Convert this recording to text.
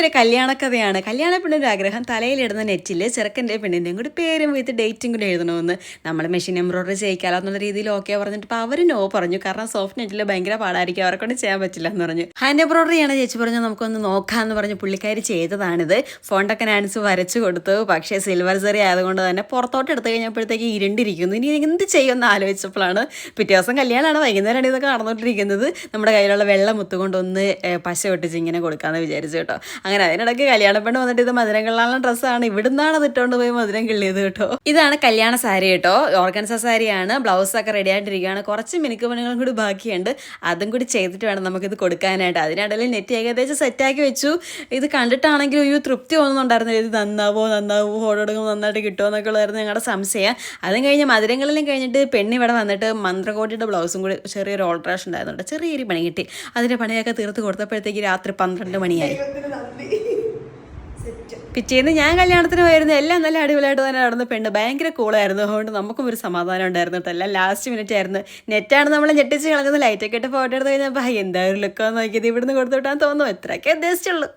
ഇതൊരു കല്യാണ കഥയാണ് കല്യാണ പെണ്ണിന്റെ ആഗ്രഹം തലയിലിടുന്ന നെറ്റിൽ ചെറുക്കന്റെ പെണ്ണിന്റെയും കൂടി പേരും വിത്ത് ഡേറ്റും കൂടി എഴുതണമെന്ന്. നമ്മൾ മെഷീൻ എംബ്രോയിഡറി ചെയ്യിക്കാലോ എന്നുള്ള രീതിയിൽ ഓക്കെ പറഞ്ഞിട്ട് ഇപ്പോൾ അവർ നോ പറഞ്ഞു. കാരണം സോഫ്റ്റ് നെറ്റിൽ ഭയങ്കര പാടായിരിക്കും. അവരെ കൊണ്ട് ചെയ്യാൻ പറ്റില്ല എന്ന് പറഞ്ഞു. ഹാൻഡ് എംബ്രോയിഡറിയാണ് ചേച്ചി പറഞ്ഞു നമുക്കൊന്ന് നോക്കാമെന്ന് പറഞ്ഞ് പുള്ളിക്കാരി ചെയ്തതാണിത്. ഫോണ്ടൊക്കെ നാൻസ് വരച്ചു കൊടുത്തു. പക്ഷേ സിൽവർ സെറി ആയതുകൊണ്ട് തന്നെ പുറത്തോട്ട് എടുത്തു കഴിഞ്ഞപ്പോഴത്തേക്ക് ഇരുണ്ടിരിക്കുന്നു. ഇനി എന്ത് ചെയ്യുമെന്ന് ആലോചിച്ചപ്പോഴാണ് പിറ്റേ ദിവസം കല്യാണമാണ്. വൈകുന്നേരമാണ് ഇതൊക്കെ നടന്നുകൊണ്ടിരിക്കുന്നത്. നമ്മുടെ കയ്യിലുള്ള വെള്ളം മുത്തുകൊണ്ടൊന്ന് പശ ഒട്ടിച്ച് ഇങ്ങനെ കൊടുക്കാമെന്ന് വിചാരിച്ചു കേട്ടോ. അങ്ങനെ അതിനിടയ്ക്ക് കല്യാണ പെണ്ണ് വന്നിട്ട് ഇത് മധുരം കള്ളാനുള്ള ഡ്രസ്സാണ്. ഇവിടുന്നാണ് അത് ഇട്ടുകൊണ്ട് പോയി മധുരം കിള്ളിയത് കേട്ടോ. ഇതാണ് കല്യാണ സാരി കേട്ടോ. ഓർഗൻസ സാരിയാണ്. ബ്ലൗസ് ഒക്കെ റെഡി ആയിട്ടിരിക്കുകയാണ്. കുറച്ച് മിനുക്ക് പണികളും കൂടി ബാക്കിയുണ്ട്. അതും കൂടി ചെയ്തിട്ട് വേണം നമുക്കിത് കൊടുക്കാനായിട്ട്. അതിനിടയിൽ നെറ്റ് ഏകദേശം സെറ്റാക്കി വെച്ചു. ഇത് കണ്ടിട്ടാണെങ്കിൽ ഒരു തൃപ്തി തോന്നുന്നുണ്ടായിരുന്നു. ഇത് നന്നാവോ നന്നാവോ എടുക്കുമ്പോൾ നന്നായിട്ട് കിട്ടുമോ എന്നൊക്കെ ഉള്ളായിരുന്നു ഞങ്ങളുടെ സംശയം. അതും കഴിഞ്ഞ് മധുരങ്ങളിലും കഴിഞ്ഞിട്ട് പെണ്ണ് ഇവിടെ വന്നിട്ട് മന്ത്രകോട്ടിയുടെ ബ്ലൗസും കൂടി ചെറിയൊരു ഓൾട്രേഷൻ ഉണ്ടായിരുന്നുണ്ട്. ചെറിയൊരു പണി കിട്ടി. അതിന്റെ പണിയൊക്കെ തീർത്ത് കൊടുത്തപ്പോഴത്തേക്ക് രാത്രി പന്ത്രണ്ട് മണിയായി. പിറ്റേന്ന് ഞാൻ കല്യാണത്തിന് പോയിരുന്നു. എല്ലാം നല്ല അടിപൊളിയായിട്ട് തന്നെ നടന്നു. പെണ്ണ് ഭയങ്കര കൂളായിരുന്നു അതുകൊണ്ട് നമുക്കും ഒരു സമാധാനം ഉണ്ടായിരുന്നു കേട്ടോ. എല്ലാം ലാസ്റ്റ് മിനിറ്റ് ആയിരുന്നു. നെറ്റാണ് നമ്മൾ ഞെട്ടിച്ച് കളഞ്ഞത്. ലൈറ്റൊക്കെ ഇട്ട് ഫോട്ടോ എടുത്ത് കഴിഞ്ഞപ്പോൾ എന്താ ഒരു ലുക്കാന്ന് നോക്കിയത്? ഇവിടുന്ന് കൊടുത്തു വിട്ടാൻ തോന്നുന്നു. എത്രയൊക്കെ ഉദ്ദേശിച്ചുള്ളൂ.